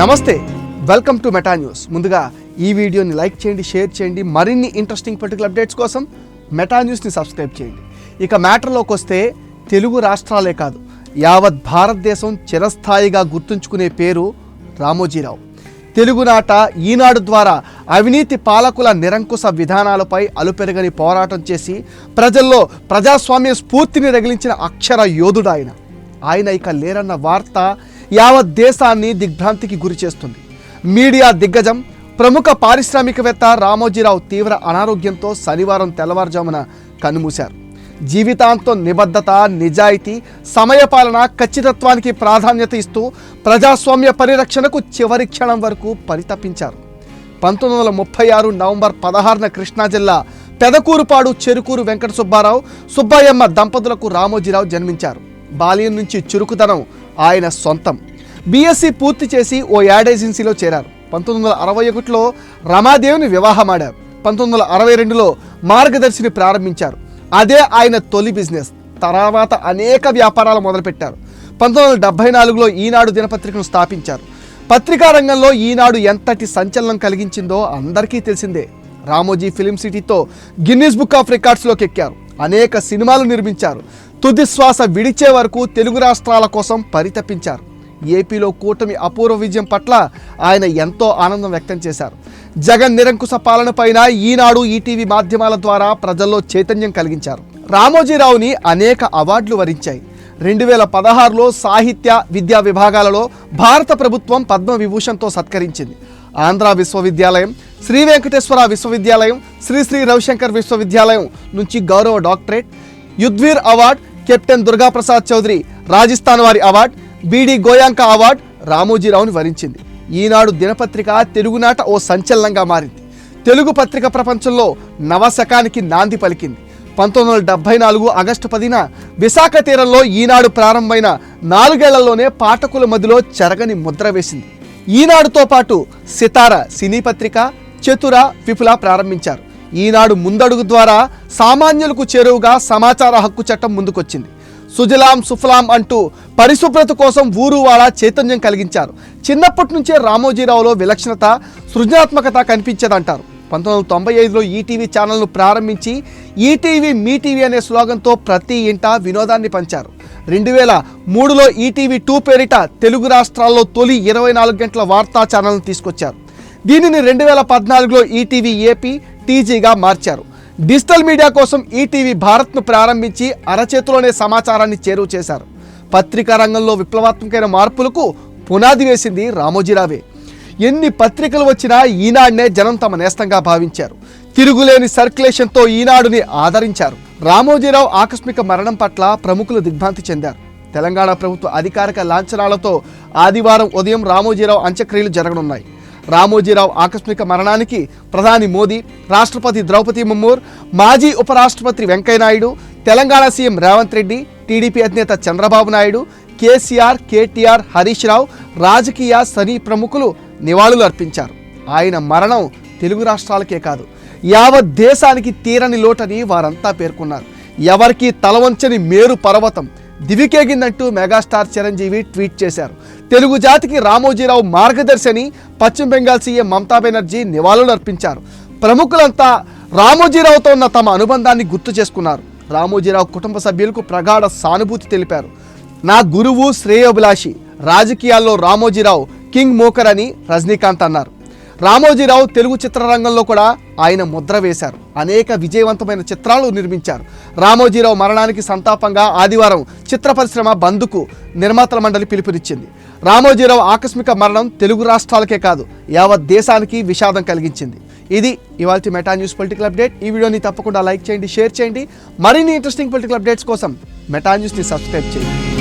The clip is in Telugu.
నమస్తే వెల్కమ్ టు మెటా న్యూస్. ముందుగా ఈ వీడియోని లైక్ చేయండి షేర్ చేయండి మరిన్ని ఇంట్రెస్టింగ్ పర్టికులర్ అప్డేట్స్ కోసం మెటా న్యూస్ని సబ్స్క్రైబ్ చేయండి. ఇక మ్యాటర్లోకి వస్తే తెలుగు రాష్ట్రాలే కాదు యావత్ భారతదేశం చిరస్థాయిగా గుర్తుంచుకునే పేరు రామోజీరావు. తెలుగునాట ఈనాడు ద్వారా అవినీతి పాలకుల నిరంకుశ విధానాలపై అలుపెరగని పోరాటం చేసి ప్రజల్లో ప్రజాస్వామ్య స్ఫూర్తిని రగిలించిన అక్షర యోధుడు ఆయన. ఆయన ఇక లేరన్న వార్త యావత్ దేశాన్ని దిగ్భ్రాంతికి గురి చేస్తుంది. మీడియా దిగ్గజం ప్రముఖ పారిశ్రామికవేత్త రామోజీరావు తీవ్ర అనారోగ్యంతో శనివారం తెల్లవారుజామున కన్నుమూశారు. జీవితాంతం నిబద్ధత నిజాయితీ సమయపాలన ఖచ్చితత్వానికి ప్రాధాన్యత ఇస్తూ ప్రజాస్వామ్య పరిరక్షణకు చివరి క్షణం వరకు పరితపించారు. పంతొమ్మిది వందల ముప్పై ఆరు నవంబర్ పదహారున కృష్ణా జిల్లా పెదకూరుపాడు చెరుకూరు వెంకట సుబ్బారావు సుబ్బయ్యమ్మ దంపతులకు రామోజీరావు జన్మించారు. బాల్యం నుంచి చురుకుదనం ఆయన సొంతం. బీఎస్సీ పూర్తి చేసి ఓ యాడ్ ఏజెన్సీలో చేరారు. పంతొమ్మిది వందల అరవై ఒకటిలో రమాదేవిని వివాహమాడారు. పంతొమ్మిది వందల అరవై రెండులో మార్గదర్శిని ప్రారంభించారు. అదే ఆయన తొలి బిజినెస్. తర్వాత అనేక వ్యాపారాలు మొదలుపెట్టారు. పంతొమ్మిది వందల డెబ్బై నాలుగులో ఈనాడు దినపత్రికను స్థాపించారు. పత్రికా రంగంలో ఈనాడు ఎంతటి సంచలనం కలిగించిందో అందరికీ తెలిసిందే. రామోజీ ఫిలిం సిటీతో గిన్నీస్ బుక్ ఆఫ్ రికార్డ్స్లోకి ఎక్కారు అనేక సినిమాలు నిర్మించారు. తుది శ్వాస విడిచే వరకు తెలుగు రాష్ట్రాల కోసం పరితపించారు. ఏపీలో కూటమి అపూర్వ విజయం పట్ల ఆయన ఎంతో ఆనందం వ్యక్తం చేశారు. జగన్ నిరంకుశ పాలనపైన ఈనాడు ఈటీవీ మాధ్యమాల ద్వారా ప్రజల్లో చైతన్యం కలిగించారు. రామోజీరావుని అనేక అవార్డులు వరించాయి. రెండు వేల పదహారులో సాహిత్య విద్యా విభాగాలలో భారత ప్రభుత్వం పద్మ విభూషణ్తో సత్కరించింది. ఆంధ్ర విశ్వవిద్యాలయం శ్రీ వెంకటేశ్వర విశ్వవిద్యాలయం శ్రీ శ్రీ రవిశంకర్ విశ్వవిద్యాలయం నుంచి గౌరవ doctorate Yudhvir award captain Durgaprasad Chaudhary Rajasthan వారి అవార్డ్ బీడి గోయాంక అవార్డ్ రామోజీరావుని వరించింది. ఈనాడు దినపత్రిక తెలుగునాట ఓ సంచలనంగా మారింది. తెలుగు పత్రిక ప్రపంచంలో నవశకానికి నాంది పలికింది. పంతొమ్మిది వందల డెబ్బై నాలుగు ఆగస్టు పదిన విశాఖ తీరంలో ఈనాడు ప్రారంభమైన నాలుగేళ్ళలోనే పాఠకుల మధ్యలో చెరగని ముద్ర వేసింది. ఈనాడుతో పాటు సితార సినీ పత్రిక చతుర విపుల ప్రారంభించారు. ఈనాడు ముందడుగు ద్వారా సామాన్యులకు చేరువుగా సమాచార హక్కు చట్టం ముందుకొచ్చింది. సుజలాం సుఫలాం అంటూ పరిశుభ్రత కోసం ఊరువాడ చైతన్యం కలిగించారు. చిన్నప్పటి నుంచే రామోజీరావులో విలక్షణత సృజనాత్మకత కనిపించేదంటారు. పంతొమ్మిది వందల తొంభై ఐదులో ఈటీవీ ఛానల్ను ప్రారంభించి ఈటీవీ మీ టీవీ అనే స్లోగన్తో ప్రతి ఇంట వినోదాన్ని పంచారు. రెండు వేల మూడులో ఈటీవీ టూ పేరిట తెలుగు రాష్ట్రాల్లో తొలి ఇరవై నాలుగు గంటల వార్తా ఛానల్ను తీసుకొచ్చారు. దీనిని రెండు వేల పద్నాలుగులో ఈటీవీ ఏపీ టీజీగా మార్చారు. డిజిటల్ మీడియా కోసం ఈటీవీ భారత్ను ప్రారంభించి అరచేతిలోనే సమాచారాన్ని చేరువ చేశారు. పత్రికా రంగంలో విప్లవాత్మకమైన మార్పులకు పునాది వేసింది రామోజీరావే ఎన్ని పత్రికలు వచ్చినా ఈనాడునే జనం తమ నేస్తంగా భావించారు. తిరుగులేని సర్క్యులేషన్తో ఈనాడుని ఆదరించారు. రామోజీరావు ఆకస్మిక మరణం పట్ల ప్రముఖులు దిగ్భ్రాంతి చెందారు. తెలంగాణ ప్రభుత్వ అధికారిక లాంఛనాలతో ఆదివారం ఉదయం రామోజీరావు అంత్యక్రియలు జరగనున్నాయి. రామోజీరావు ఆకస్మిక మరణానికి ప్రధాని మోదీ రాష్ట్రపతి ద్రౌపది ముర్మూర్ మాజీ ఉపరాష్ట్రపతి వెంకయ్యనాయుడు తెలంగాణ సీఎం రేవంత్ రెడ్డి టీడీపీ అధినేత చంద్రబాబు నాయుడు కేసీఆర్ కేటీఆర్ హరీష్ రావు రాజకీయ సనీ ప్రముఖులు నివాళులు అర్పించారు. ఆయన మరణం తెలుగు రాష్ట్రాలకే కాదు యావత్ దేశానికి తీరని లోటని వారంతా పేర్కొన్నారు. ఎవరికీ తలవంచని మేరు పర్వతం దివికేగిందంటూ మెగాస్టార్ చిరంజీవి ట్వీట్ చేశారు. తెలుగు జాతికి రామోజీరావు మార్గదర్శని పశ్చిమ బెంగాల్ సీఎం మమతా బెనర్జీ నివాళులు అర్పించారు ప్రముఖులంతా రామోజీరావుతో ఉన్న తమ అనుబంధాన్ని గుర్తు చేసుకున్నారు. రామోజీరావు కుటుంబ సభ్యులకు ప్రగాఢ సానుభూతి తెలిపారు. నా గురువు శ్రేయోభిలాషి రాజకీయాల్లో రామోజీరావు కింగ్ మోకర్ అని రజనీకాంత్ అన్నారు. రామోజీరావు తెలుగు చిత్రరంగంలో కూడా ఆయన ముద్ర వేశారు. అనేక విజయవంతమైన చిత్రాలు నిర్మించారు. రామోజీరావు మరణానికి సంతాపంగా ఆదివారం చిత్ర పరిశ్రమ బంద్కు నిర్మాతల మండలి పిలుపునిచ్చింది. రామోజీరావు ఆకస్మిక మరణం తెలుగు రాష్ట్రాలకే కాదు యావత్ దేశానికి విషాదం కలిగించింది. ఇది ఇవాళ మెటా న్యూస్ పొలిటికల్ అప్డేట్. ఈ వీడియోని తప్పకుండా లైక్ చేయండి షేర్ చేయండి. మరిన్ని ఇంట్రెస్టింగ్ పొలిటికల్ అప్డేట్స్ కోసం మెటా న్యూస్ని సబ్స్క్రైబ్ చేయండి.